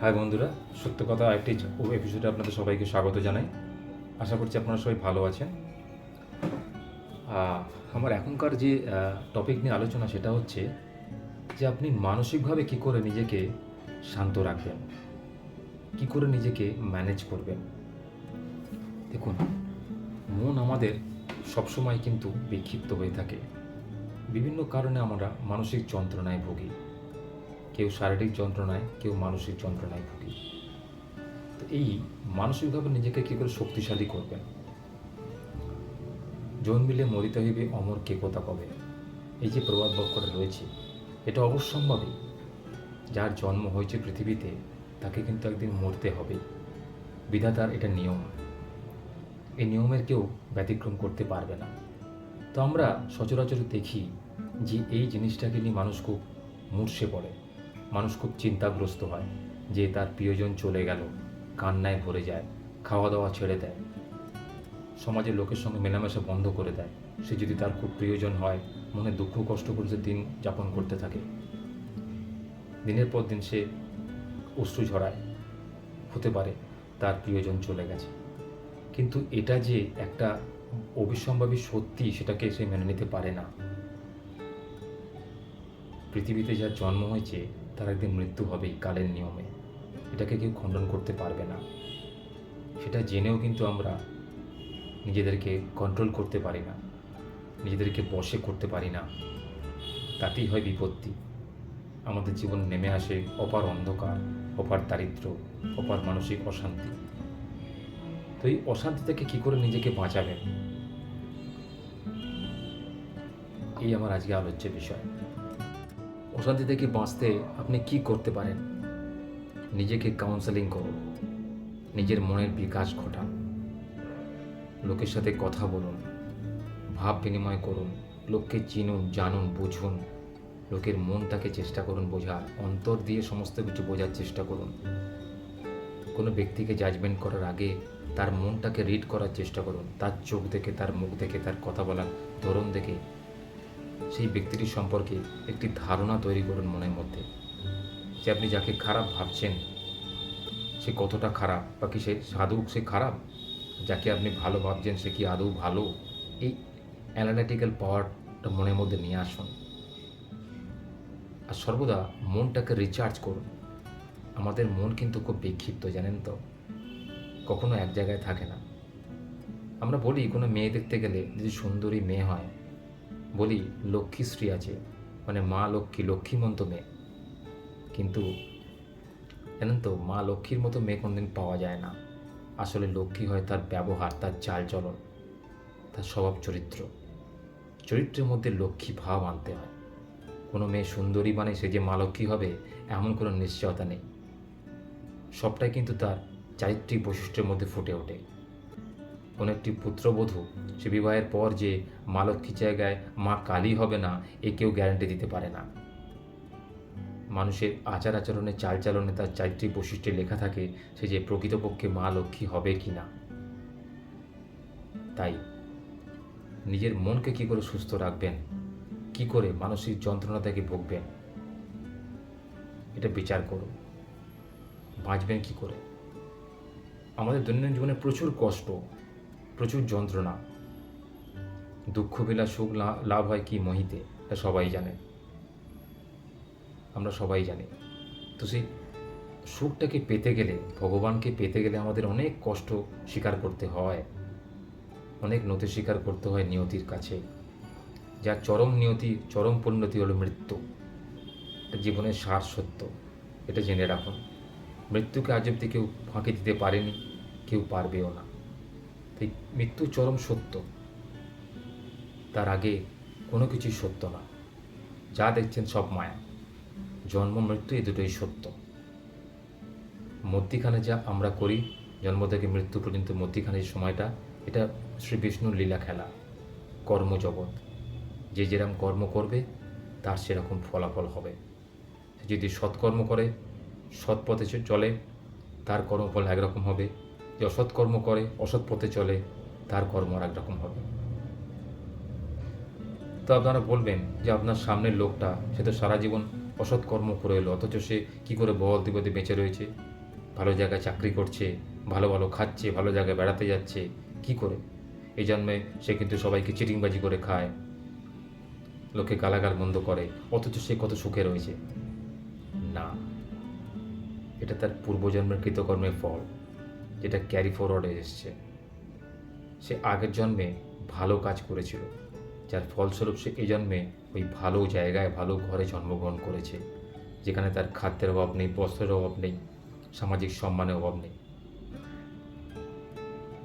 High বন্ধুরা, সত্য কথা একটি এপিসোডে আপনাদের সবাইকে স্বাগত জানাই। আশা করছি আপনারা সবাই ভালো আছেন। আমার এখনকার যে টপিক নিয়ে আলোচনা সেটা হচ্ছে যে আপনি মানসিকভাবে কি করে নিজেকে শান্ত রাখবেন? কি করে নিজেকে ম্যানেজ করবেন? দেখুন, মন আমাদের সবসময় কিন্তু বিক্ষিপ্ত হয়ে থাকে। বিভিন্ন কারণে আমরা মানসিক যন্ত্রণায় ভুগি। কেউ শারীরিক যন্ত্রণায়, কেউ মানসিক যন্ত্রণায় ভুগি। তো এই মানসিকভাবে নিজেকে কী করে শক্তিশালী করবেন? জন্মিলে মরিতে হইবে অমর কে কথা কবে? এই যে প্রবাদ বাক্যটা রয়েছে, এটা অবশ্যম্ভাবী। যার জন্ম হয়েছে পৃথিবীতে, তাকে কিন্তু একদিন মরতে হবে। বিধাতার এটা নিয়ম। এই নিয়মের কেউ ব্যতিক্রম করতে পারবে না। তো আমরা সচরাচর দেখি যে এই জিনিসটাকে নিয়ে মানুষ খুব মূর্ষে পড়ে। মানুষ খুব চিন্তাগ্রস্ত হয় যে তার প্রিয়জন চলে গেল, কান্নায় ভরে যায় খাওয়া দাওয়া ছেড়ে দেয়। সমাজের লোকের সঙ্গে মেলামেশা বন্ধ করে দেয়। সে যদি তার খুব প্রিয়জন হয়, মনে দুঃখ কষ্ট করে সে দিন যাপন করতে থাকে। দিনের পর দিন সে অশ্রু ঝরায়, হতে পারে তার প্রিয়জন চলে গেছে। কিন্তু এটা যে একটা অবিসম্ভাবী সত্যি, সেটাকে সে মেনে নিতে পারে না। পৃথিবীতে যার জন্ম হয়েছে তার একদিন মৃত্যু হবেই কালের নিয়মে। এটাকে কেউ খণ্ডন করতে পারবে না। সেটা জেনেও কিন্তু আমরা নিজেদেরকে কন্ট্রোল করতে পারি না। নিজেদেরকে বশে করতে পারি না। তাতেই হয় বিপত্তি। আমাদের জীবন নেমে আসে অপার অন্ধকার, অপার দারিদ্র, অপার মানসিক অশান্তি। তো এই অশান্তি থেকে কী করে নিজেকে বাঁচাবেন? এই আমার আজকে আলোচ্য বিষয়। অশান্তি থেকে বাঁচতে আপনি কি করতে পারেন? নিজেকে কাউন্সেলিং করুন। নিজের মনের বিকাশ ঘটান। লোকের সাথে কথা বলুন। ভাব বিনিময় করুন। লোককে চিনুন, জানুন, বুঝুন। লোকের মনটাকে চেষ্টা করুন বোঝার। অন্তর দিয়ে সমস্ত কিছু বোঝার চেষ্টা করুন। কোনো ব্যক্তিকে জাজমেন্ট করার আগে তার মনটাকে রিড করার চেষ্টা করুন। তার চোখ দেখে, তার মুখ দেখে, তার কথা বলার ধরন দেখে সেই ব্যক্তিটি সম্পর্কে একটি ধারণা তৈরি করুন মনের মধ্যে যে আপনি যাকে খারাপ ভাবছেন, সে কতটা খারাপ বা কি সে সাধু, সে খারাপ? যাকে আপনি ভালো ভাবছেন, সে কি আদৌ ভালো? এই অ্যানালিটিক্যাল পাওয়ারটা মনের মধ্যে নিয়ে আসুন। আর সর্বদা মনটাকে রিচার্জ করুন। আমাদের মন কিন্তু খুব বিক্ষিপ্ত, জানেন তো? কখনো এক জায়গায় থাকে না। আমরা বলি কোনো মেয়ে দেখতে গেলে যদি সুন্দরী মেয়ে হয় বলি লক্ষ্মীশ্রী আছে। মানে মা লক্ষ্মী, লক্ষ্মীমন্ত মেয়ে। কিন্তু জানেন তো, মা লক্ষ্মীর মতো মেয়ে কোনদিন পাওয়া যায় না। আসলে লক্ষ্মী হয় তার ব্যবহার, তার চালচলন তার স্বভাব চরিত্র। চরিত্রের মধ্যে লক্ষ্মী ভাব আনতে হয়। কোনো মেয়ে সুন্দরী মানে সে যে মা লক্ষ্মী হবে, এমন কোনো নিশ্চয়তা নেই। সবটাই কিন্তু তার চারিত্রিক বৈশিষ্ট্যের মধ্যে ফুটে ওঠে। কোনো একটি পুত্রবধূ সে বিবাহের পর যে মা লক্ষ্মীর জায়গায় মা কালী হবে না, এ কেউ গ্যারান্টি দিতে পারে না। মানুষের আচার আচরণে চালচালনে তার চারিত্রিক বৈশিষ্ট্যে লেখা থাকে, সে যে প্রকৃতপক্ষে মা লক্ষ্মী হবে কি না। তাই নিজের মনকে কি করে সুস্থ রাখবেন? কি করে মানসিক যন্ত্রণা থেকে ভুগবেন? এটা বিচার করুন। বাঁচবেন কি করে? আমাদের দৈনন্দিন জীবনে প্রচুর কষ্ট। প্রচুর যন্ত্রণা। দুঃখ বেলা সুখ লাভ হয় কি মহিতে? এটা সবাই জানে। আমরা সবাই জানি। তো সেই সুখটাকে পেতে গেলে, ভগবানকে পেতে গেলে আমাদের অনেক কষ্ট স্বীকার করতে হয়। অনেক নতি স্বীকার করতে হয় নিয়তির কাছে। যার চরম নিয়তি, চরম পরিণতি হলো মৃত্যু। জীবনের সার সত্য। এটা জেনে রাখুন। মৃত্যুকে আজ অব্দি কেউ ফাঁকি দিতে পারেনি, কেউ পারবেও না। তাই মৃত্যু চরম সত্য। তার আগে কোনো কিছুই সত্য না। যা দেখছেন সব মায়া। জন্ম, মৃত্যু এই দুটোই সত্য। মধ্যিখানে যা আমরা করি, জন্ম থেকে মৃত্যু পর্যন্ত মধ্যিখানে সময়টা, এটা শ্রী বিষ্ণুর লীলা খেলা কর্মজগৎ যে যেরকম কর্ম করবে, তার সেরকম ফলাফল হবে। যদি সৎকর্ম করে, সৎ পথে চলে, তার কর্মফল একরকম হবে। যে অসৎ কর্ম করে, অসৎ পথে চলে, তার কর্ম আর একরকম হবে। তো আপনারা বলবেন যে আপনার সামনের লোকটা, সে তো সারা জীবন অসৎ কর্ম করে এলো, অথচ সে কী করে বল দিবতে বেঁচে রয়েছে? ভালো জায়গায় চাকরি করছে, ভালো ভালো খাচ্ছে, ভালো জায়গায় বেড়াতে যাচ্ছে, কি করে? এই জন্মে সে কিন্তু সবাইকে চিটিংবাজি করে খায়, লোকে গালাগাল বন্ধ করে, অথচ সে কত সুখে রয়েছে। না, এটা তার পূর্বজন্মের কৃতকর্মের ফল। যেটা ক্যারি ফরওয়ার্ডে এসছে। সে আগের জন্মে ভালো কাজ করেছিল, যার ফলস্বরূপ সে এই জন্মে ওই ভালো জায়গায়, ভালো ঘরে জন্মগ্রহণ করেছে, যেখানে তার খাদ্যের অভাব নেই, বস্ত্রের অভাব নেই, সামাজিক সম্মানের অভাব নেই।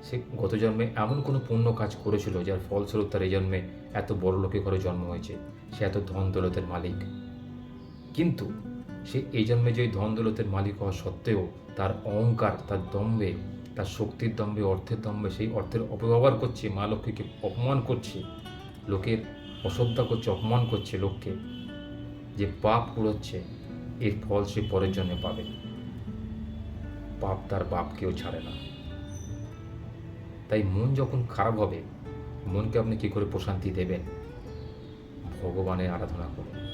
সে গত জন্মে এমন কোনো পুণ্য কাজ করেছিল, যার ফলস্বরূপ তার এই জন্মে এত বড় লোকে ঘরে জন্ম হয়েছে, সে এত ধন দৌলতের মালিক। কিন্তু সে এই জন্মে যে ধন দৌলতের মালিক হওয়া সত্ত্বেও তার অহংকার, তার দম্বে তার শক্তির দম্বে অর্থের দম্বে সেই অর্থের অপব্যবহার করছে, মা লক্ষ্মীকে অপমান করছে, লোকের অশ্রদ্ধা করছে, অপমান করছে লোককে, যে পাপ কুড়োচ্ছে, এর ফল সে পরের জন্য পাবে। পাপ তার বাপকেও ছাড়ে না। তাই মন যখন খারাপ হবে, মনকে আপনি কি করে প্রশান্তি দেবেন? ভগবানের আরাধনা করুন।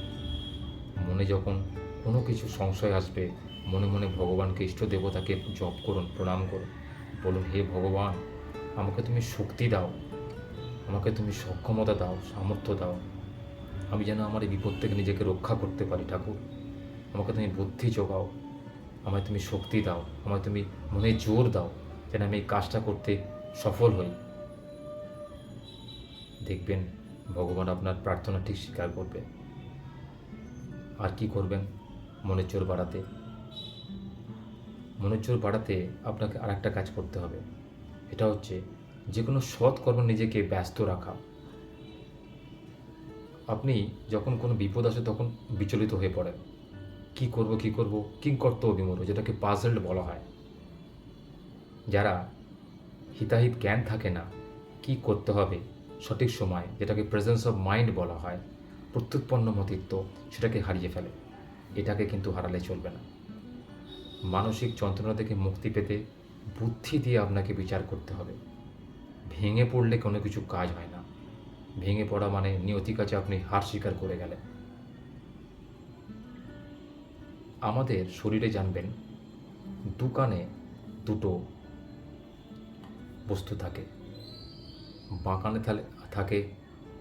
মনে যখন কোনো কিছু সংশয় আসবে, মনে মনে ভগবানকে ইষ্ট দেবতাকে জপ করুন, প্রণাম করুন। বলুন, হে ভগবান, আমাকে তুমি শক্তি দাও, আমাকে তুমি সক্ষমতা দাও, সামর্থ্য দাও। আমি যেন আমার এই বিপদ থেকে নিজেকে রক্ষা করতে পারি, ঠাকুর। আমাকে তুমি বুদ্ধি যোগাও, আমায় তুমি শক্তি দাও, আমায় তুমি মনে জোর দাও, যেন আমি এই কাজটা করতে সফল হই। দেখবেন, ভগবান আপনার প্রার্থনা ঠিক স্বীকার করবে। আর কি করবেন? মনের জোর বাড়াতে। মনের জোর বাড়াতে আপনাকে আর একটা কাজ করতে হবে। এটা হচ্ছে যে কোনো সৎ কর্ম নিজেকে ব্যস্ত রাখা। আপনি যখন কোনো বিপদ আসে তখন বিচলিত হয়ে পড়েন। কি করব কি করব? কিং কর্তব্য বিমূঢ় যেটাকে পাজল্ড বলা হয়। যারা হিতাহিত জ্ঞান থাকে না, কি করতে হবে সঠিক সময়, যেটাকে প্রেজেন্স অফ মাইন্ড বলা হয় প্রত্যুৎপন্ন মতিত্ব সেটাকে হারিয়ে ফেলে। এটাকে কিন্তু হারালে চলবে না। মানসিক যন্ত্রণা থেকে মুক্তি পেতে বুদ্ধি দিয়ে আপনাকে বিচার করতে হবে। ভেঙে পড়লে কোনো কিছু কাজ হয় না। ভেঙে পড়া মানে নিয়তি কাছে আপনি হার স্বীকার করে গেলেন। আমাদের শরীরে জানবেন দোকানে দুটো বস্তু থাকে। বাঁ কানে থালে- থাকে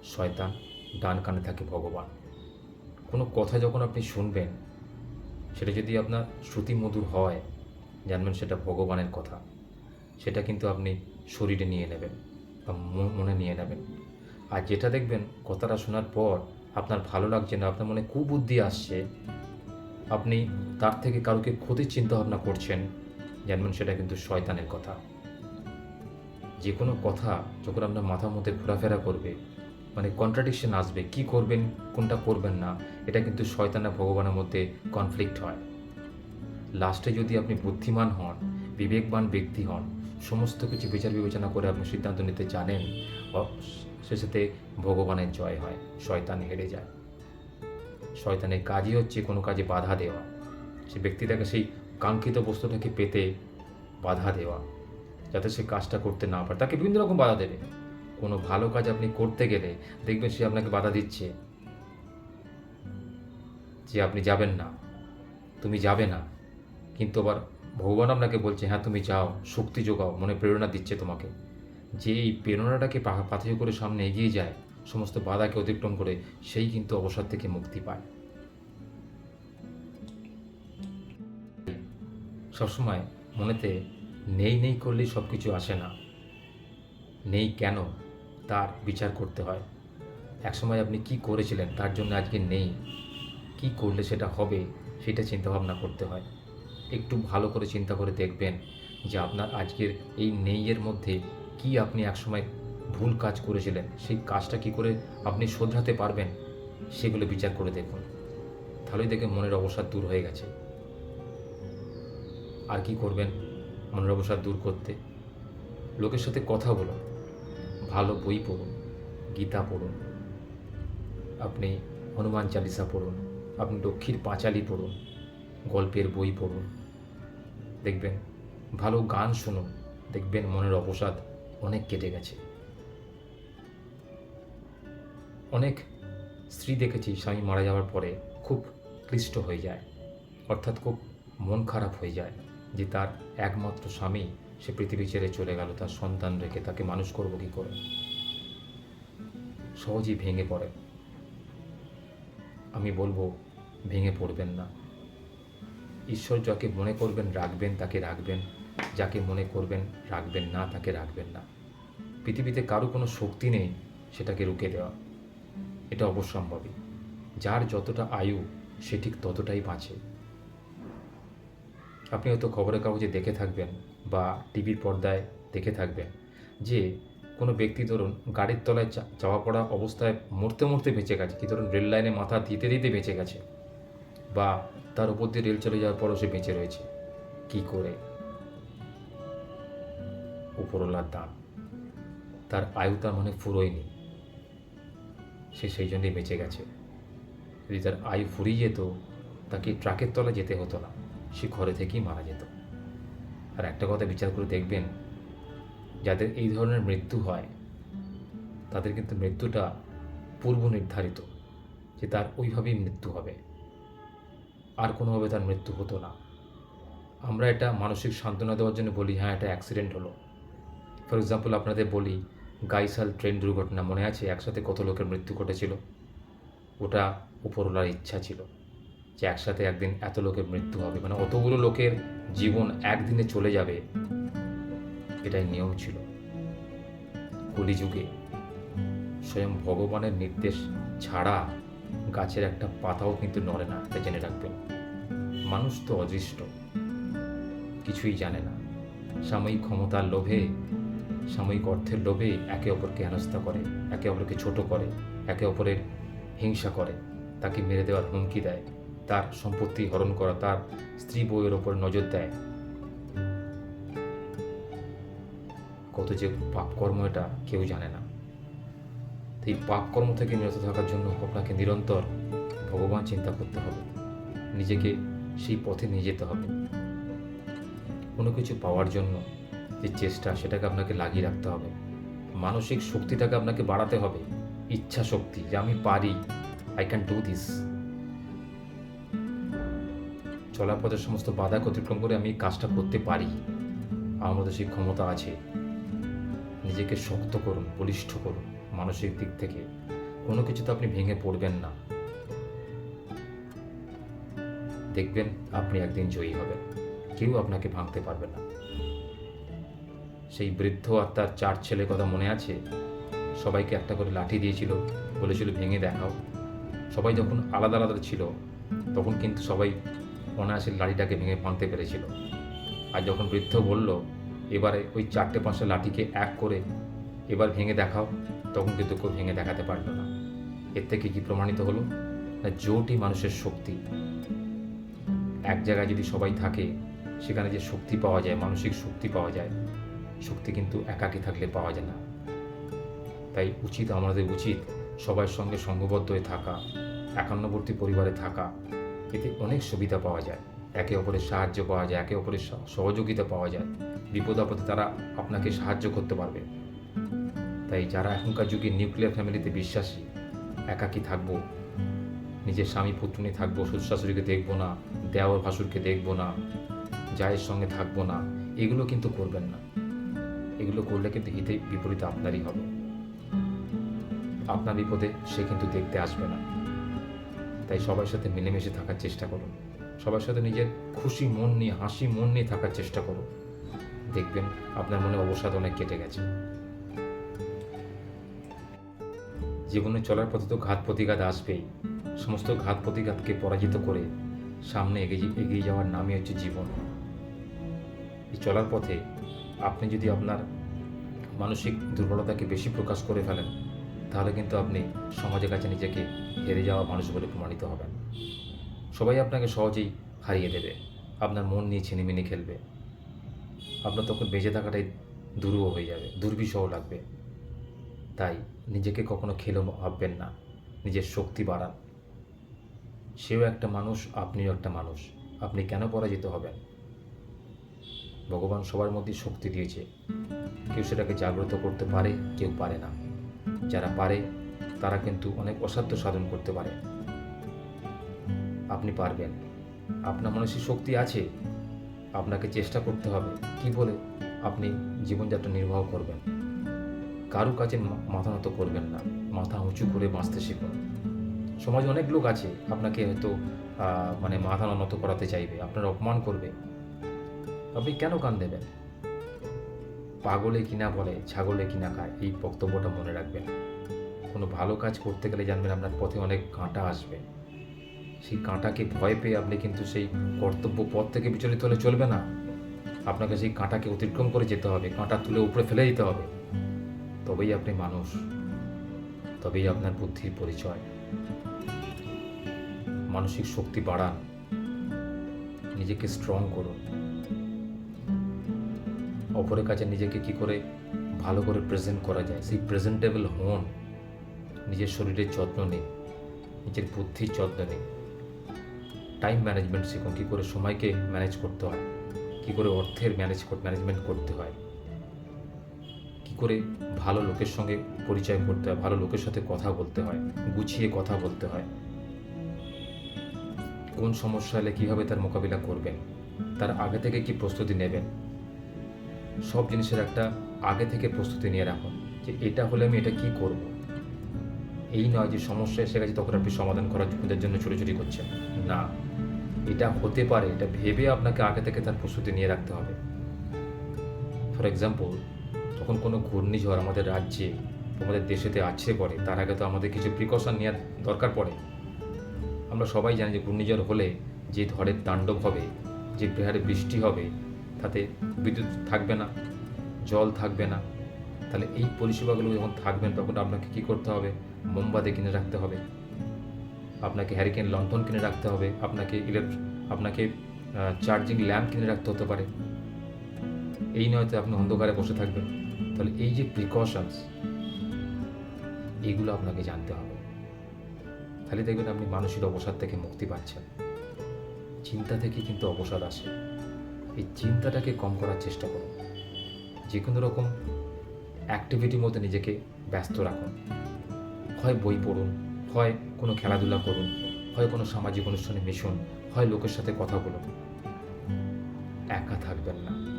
শয়তান, ডান কানে থাকে ভগবান। কোনো কথা যখন আপনি শুনবেন, সেটা যদি আপনার শ্রুতি মধুর হয়, জানবেন সেটা ভগবানের কথা। সেটা কিন্তু আপনি শরীরে নিয়ে নেবেন বা মনে নিয়ে নেবেন। আর যেটা দেখবেন, কথাটা শোনার পর আপনার ভালো লাগছে না, আপনার মনে কুবুদ্ধি আসছে, আপনি তার থেকে কারোকে ক্ষতির চিন্তা ভাবনা করছেন, জানবেন সেটা কিন্তু শয়তানের কথা। যে কোনো কথা যখন আপনার মাথার মধ্যে ঘোরাফেরা করবে মানে কন্ট্রাডিকশন আসবে, কি করবেন, কোনটা করবেন না, এটা কিন্তু শয়তান ভগবানের মধ্যে কনফ্লিক্ট হয়। লাস্টে যদি আপনি বুদ্ধিমান হন, বিবেকবান ব্যক্তি হন, সমস্ত কিছু বিচার বিবেচনা করে আপনি সিদ্ধান্ত নিতে জানেন শেষেতে ভগবানের জয় হয়, শয়তান হেরে যায়। শয়তানের কাজই হচ্ছে কোনো কাজে বাধা দেওয়া। সে ব্যক্তিটাকে সেই কাঙ্ক্ষিত বস্তুটাকে পেতে বাধা দেওয়া, যাতে সে কাজটা করতে না পারে, তাকে বিভিন্ন রকম বাধা দেবে। কোনো ভালো কাজ আপনি করতে গেলে দেখবেন সে আপনাকে বাধা দিচ্ছে যে আপনি যাবেন না। তুমি যাবে না। কিন্তু আবার ভগবান আপনাকে বলছে হ্যাঁ তুমি যাও, শক্তি যোগাও, মনে প্রেরণা দিচ্ছে তোমাকে। যে এই প্রেরণাটাকে পাথেয় করে সামনে এগিয়ে যায়, সমস্ত বাধাকে অতিক্রম করে, সেই কিন্তু অবসর থেকে মুক্তি পায়। সবসময় মনেতে নেই নেই করলেই সব কিছু আসে না। নেই কেন? তার বিচার করতে হয়। একসময় আপনি কি করেছিলেন? তার জন্য আজকে নেই। কি করলে সেটা হবে? সেটা চিন্তাভাবনা করতে হয়। একটু ভালো করে চিন্তা করে দেখবেন যে আপনার আজকের এই নেইয়ের মধ্যে কি আপনি একসময় ভুল কাজ করেছিলেন? সেই কাজটা কি করে আপনি শোধরাতে পারবেন? সেগুলো বিচার করে দেখুন। তাহলেই দেখে মনের অবসাদ দূর হয়ে গেছে। আর কি করবেন মনের অবসাদ দূর করতে? লোকের সাথে কথা বলুন। ভালো বই পড়ুন, গীতা পড়ুন, আপনি হনুমান চালিসা পড়ুন, আপনি লক্ষ্মীর পাঁচালি পড়ুন, গল্পের বই পড়ুন, দেখবেন ভালো গান শুনুন, দেখবেন মনের অবসাদ অনেক কেটে গেছে। অনেক স্ত্রী দেখেছি স্বামী মারা যাওয়ার পরে খুব ক্লিষ্ট হয়ে যায়, অর্থাৎ খুব মন খারাপ হয়ে যায় যে তার একমাত্র স্বামী সে পৃথিবী ছেড়ে চলে গেল, তার সন্তান রেখে তাকে মানুষ করব কি করে? সহজেই ভেঙে পড়ে। আমি বলব, ভেঙে পড়বেন না। ঈশ্বর যাকে মনে করবেন রাখবেন, তাকে রাখবেন। যাকে মনে করবেন রাখবেন না, তাকে রাখবেন না। পৃথিবীতে কারও কোনো শক্তি নেই সেটাকে রুখে দেওয়া। এটা অবশ্যম্ভাবী। যার যতটা আয়ু, সে ঠিক ততটাই বাঁচে। আপনি হয়তো খবরের কাগজে দেখে থাকবেন বা টিভির পর্দায় দেখে থাকবেন যে কোনো ব্যক্তি ধরুন গাড়ির তলায় চাওয়া পড়া অবস্থায় মরতে মরতে বেঁচে গেছে। কি ধরুন রেল লাইনে মাথা দিতে দিতে বেঁচে গেছে বা তার উপর দিয়ে রেল চলে যাওয়ার পরও সে বেঁচে রয়েছে। কি করে? উপরওয়ালার দান তার আয়ু তার মানে ফুরোয়নি। সে সেই জন্যই বেঁচে গেছে। যদি তার আয়ু ফুরিয়ে যেত, তাকে ট্রাকের তলায় যেতে হতো না। সে ঘরে থেকেই মারা যেত। আর একটা কথা বিচার করে দেখবেন, যাদের এই ধরনের মৃত্যু হয়, তাদের কিন্তু মৃত্যুটা পূর্ব নির্ধারিত, যে তার ওইভাবেই মৃত্যু হবে। আর কোনোভাবে তার মৃত্যু হতো না। আমরা এটা মানসিক সান্ত্বনা দেওয়ার জন্য বলি হ্যাঁ এটা অ্যাক্সিডেন্ট হলো। ফর এক্সাম্পল আপনাদের বলি, গাইসাল ট্রেন দুর্ঘটনা, মনে আছে? একসাথে কত লোকের মৃত্যু ঘটেছিল? ওটা উপরওয়ালার ইচ্ছা ছিল। যে একসাথে একদিন এত লোকের মৃত্যু হবে। মানে অতগুলো লোকের জীবন একদিনে চলে যাবে, এটাই নিয়ম ছিল। কলিযুগে স্বয়ং ভগবানের নির্দেশ ছাড়া গাছের একটা পাতাও কিন্তু নড়ে না, এটা জেনে রাখবেন। মানুষ তো অদৃষ্ট, কিছুই জানে না। সাময়িক ক্ষমতার লোভে, সাময়িক অর্থের লোভে একে অপরকে হেনস্থা করে, একে অপরকে ছোট করে, একে অপরের হিংসা করে, তাকে মেরে দেওয়ার হুমকি দেয়। তার সম্পত্তি হরণ করা তার স্ত্রী বউয়ের ওপর নজর দেয়। কত যে পাপ কর্ম এটা, কেউ জানে না। এই পাপ কর্ম থেকে বিরত থাকার জন্য আপনাকে নিরন্তর ভগবান চিন্তা করতে হবে। নিজেকে সেই পথে নিয়ে যেতে হবে। কোনো কিছু পাওয়ার জন্য যে চেষ্টা, সেটাকে আপনাকে লাগিয়ে রাখতে হবে। মানসিক শক্তিটাকে আপনাকে বাড়াতে হবে। ইচ্ছা শক্তি যে আমি পারি আই ক্যান ডু দিস চলার পথে সমস্ত বাধা অতিক্রম করে আমি কাজটা করতে পারি। আমার সেই ক্ষমতা আছে। নিজেকে শক্ত করুন, বলিষ্ঠ করুন মানসিক দিক থেকে। কোনো কিছুতে আপনি ভেঙে পড়বেন না। দেখবেন আপনি একদিন জয়ী হবেন। কেউ আপনাকে ভাঙতে পারবে না। সেই বৃদ্ধ আর তার চার ছেলে কথা মনে আছে? সবাইকে একটা করে লাঠি দিয়েছিল, বলেছিল, ভেঙে দেখাও। সবাই যখন আলাদা আলাদা ছিল, তখন কিন্তু সবাই অনায়াসে লাঠিটাকে ভেঙে ভাঙতে পেরেছিল। আর যখন বৃদ্ধ বলল, এবারে ওই চারটে পাঁচটা লাঠিকে এক করে এবার ভেঙে দেখাও, তখন কিন্তু কেউ ভেঙে দেখাতে পারল না। এর থেকে কি প্রমাণিত হলো? না জোটই মানুষের শক্তি। এক জায়গায় যদি সবাই থাকে, সেখানে যে শক্তি পাওয়া যায়, মানসিক শক্তি পাওয়া যায়, শক্তি কিন্তু একাকী থাকলে পাওয়া যায় না। তাই উচিত, আমাদের উচিত সবার সঙ্গে সঙ্গবদ্ধ হয়ে থাকা, একান্নবর্তী পরিবারে থাকা এতে অনেক সুবিধা পাওয়া যায়। একে অপরের সাহায্য পাওয়া যায়, একে অপরের সহযোগিতা পাওয়া যায়। বিপদ আপদে তারা আপনাকে সাহায্য করতে পারবে। তাই যারা এখনকার যুগে নিউক্লিয়ার ফ্যামিলিতে বিশ্বাসী, একাকী থাকব, নিজের স্বামী পুত্র নিয়ে থাকব, শ্বশুর শাশুড়িকে দেখব না দেওয়ার ভাসুরকে দেখব না, জায়ের সঙ্গে থাকব না, এগুলো কিন্তু করবেন না। এগুলো করলে কিন্তু হিতে বিপরীতে আপনারই হবে। আপনার বিপদে সে কিন্তু দেখতে আসবে না। তাই সবার সাথে মিলেমিশে থাকার চেষ্টা করুন সবার সাথে নিজের খুশি মন নিয়ে, হাসি মন নিয়ে থাকার চেষ্টা করুন দেখবেন আপনার মনে অবসাদ অনেক কেটে গেছে। জীবনে চলার পথে তো ঘাত প্রতিঘাত আসবেই। সমস্ত ঘাত প্রতিঘাতকে পরাজিত করে সামনে এগিয়ে এগিয়ে যাওয়ার নামই হচ্ছে জীবন। এই চলার পথে আপনি যদি আপনার মানসিক দুর্বলতাকে বেশি প্রকাশ করে ফেলেন, তাহলে কিন্তু আপনি সমাজের কাছে নিজেকে হেরে যাওয়া মানুষ বলে প্রমাণিত হবেন সবাই আপনাকে সহজেই হারিয়ে দেবে। আপনার মন নিয়ে ছিনিমিনি খেলবে। আপনার তখন বেঁচে থাকাটাই দুরূহ হয়ে যাবে, দুর্বিষহ লাগবে। তাই নিজেকে কখনো খেলেও ভাববেন না, নিজের শক্তি বাড়ান। সেও একটা মানুষ, আপনিও একটা মানুষ। আপনি কেন পরাজিত হবেন? ভগবান সবার মধ্যে শক্তি দিয়েছে। কেউ সেটাকে জাগ্রত করতে পারে, কেউ পারে না। যারা পারে তারা কিন্তু অনেক অসাধ্য সাধন করতে পারে। আপনি পারবেন। আপনার মনে শক্তি আছে? আপনাকে চেষ্টা করতে হবে। কি বলে? আপনি জীবনযাত্রা নির্বাহ করবেন। কারও কাছে মাথা নত করবেন না। মাথা উঁচু করে বাঁচতে শিখুন। সমাজে অনেক লোক আছে, আপনাকে হয়তো মানে মাথা নত করাতে চাইবে। আপনার অপমান করবে। আপনি কেন কান দেবেন? পাগলে কিনা বলে, ছাগলে কিনা খায়। এই বক্তব্যটা মনে রাখবেন। কোনো ভালো কাজ করতে গেলে জানবেন আপনার পথে অনেক কাঁটা আসবে। সেই কাঁটাকে ভয় পেয়ে আপনি কিন্তু সেই কর্তব্য পথ থেকে বিচলিত হলে চলবে না। আপনাকে সেই কাঁটাকে অতিক্রম করে যেতে হবে, কাঁটা তুলে উপরে ফেলে দিতে হবে। তবেই আপনি মানুষ, তবেই আপনার বুদ্ধির পরিচয়। মানসিক শক্তি বাড়ান, নিজেকে স্ট্রং করুন। অপরের কাছে নিজেকে কি করে ভালো করে প্রেজেন্ট করা যায়? সেই প্রেজেন্টেবল হন। নিজের শরীরের যত্ন নিন নিজের বুদ্ধির যত্ন নিন টাইম ম্যানেজমেন্ট শিখুন, কী করে সময়কে ম্যানেজ করতে হয়, কী করে অর্থের ম্যানেজ ম্যানেজমেন্ট করতে হয়। কী করে ভালো লোকের সঙ্গে পরিচয় করতে হয়, ভালো লোকের সাথে কথা বলতে হয়, গুছিয়ে কথা বলতে হয়। কোন সমস্যা হলে কীভাবে তার মোকাবিলা করবেন, তার আগে থেকে কি প্রস্তুতি নেবেন? সব জিনিসের একটা আগে থেকে প্রস্তুতি নিয়ে রাখুন যে এটা হলে আমি এটা কি করব? এই নয় যে সমস্যা এসে গেছে, তখন আপনি সমাধান করার জন্য ছুটোছুটি করছেন। না। এটা হতে পারে, এটা ভেবে আপনাকে আগে থেকে তার প্রস্তুতি নিয়ে রাখতে হবে। ফর এক্সাম্পল যখন কোনো ঘূর্ণিঝড় আমাদের রাজ্যে, আমাদের দেশেতে আছে পড়ে, তার আগে তো আমাদের কিছু প্রিকশন নেওয়ার দরকার পড়ে। আমরা সবাই জানি যে ঘূর্ণিঝড় হলে যে ঝড়ের তাণ্ডব হবে, যে হারে বৃষ্টি হবে, তাতে বিদ্যুৎ থাকবে না, জল থাকবে না তাহলে এই পরিষেবাগুলো যখন থাকবেন, তখন আপনাকে কি করতে হবে? মোমবাতি কিনে রাখতে হবে। আপনাকে হ্যারিকেন লন্ঠন কিনে রাখতে হবে। আপনাকে ইলেকট্র আপনাকে চার্জিং ল্যাম্প কিনে রাখতে হতে পারে। এই নয় আপনি অন্ধকারে বসে থাকবেন। তাহলে এই যে প্রিকশনস এইগুলো আপনাকে জানতে হবে। তাহলে দেখবেন আপনি মানসিক অবসাদ থেকে মুক্তি পাচ্ছেন। চিন্তা থেকে কিন্তু অবসাদ আসে। এই চিন্তাটাকে কম করার চেষ্টা করুন। যে কোনো রকম অ্যাক্টিভিটির মধ্যে নিজেকে ব্যস্ত রাখুন। হয় বই পড়ুন হয় কোনো খেলাধুলা করুন হয় কোনো সামাজিক অনুষ্ঠানে মিশুন হয় লোকের সাথে কথা বলুন। একা থাকবেন না।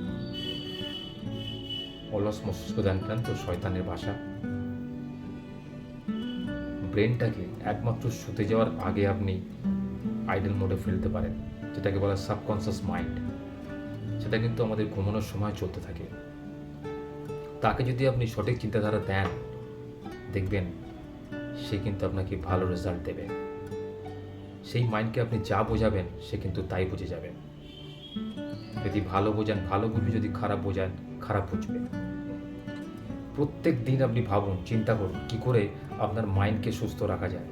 অলস মস্তিষ্ক জানতেন তো শয়তানের বাসা ব্রেনটাকে একমাত্র শুতে যাওয়ার আগে আপনি আইডল মোডে ফেলতে পারেন যেটাকে বলা সাবকনসিয়াস মাইন্ড সেটা কিন্তু আমাদের ঘুমানোর সময় চলতে থাকে। তাকে যদি আপনি সঠিক চিন্তাধারা দেন, দেখবেন সে কিন্তু আপনাকে ভালো রেজাল্ট দেবে। সেই মাইন্ডকে আপনি যা বোঝাবেন, সে কিন্তু তাই বুঝে যাবে। যদি ভালো বোঝান, ভালো বুঝবে, যদি খারাপ বোঝান, খারাপ বুঝবে। প্রত্যেক দিন আপনি ভাবুন, চিন্তা করুন, কি করে আপনার মাইন্ডকে সুস্থ রাখা যায়?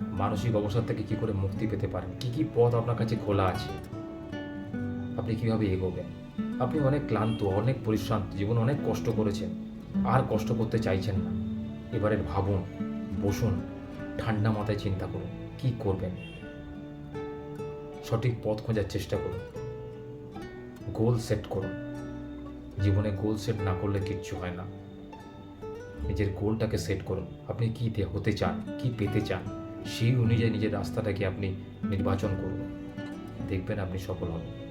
মানসিক অবসাদ থেকে কি করে মুক্তি পেতে পারেন? কি কি পথ আপনার কাছে খোলা আছে? আপনি কীভাবে এগোবেন? আপনি অনেক ক্লান্ত, অনেক পরিশ্রান্ত, জীবন অনেক কষ্ট করেছেন। আর কষ্ট করতে চাইছেন না। এবারে ভাবুন, বসুন, ঠান্ডা মাথায় চিন্তা করুন, কি করবেন? সঠিক পথ খোঁজার চেষ্টা করুন। গোল সেট করুন। জীবনে গোল সেট না করলে কিচ্ছু হয় না। নিজের গোলটাকে সেট করুন। আপনি কী হতে চান, কি পেতে চান, সেই অনুযায়ী নিজের রাস্তাটাকে আপনি নির্বাচন করুন। দেখবেন আপনি সফল হবেন।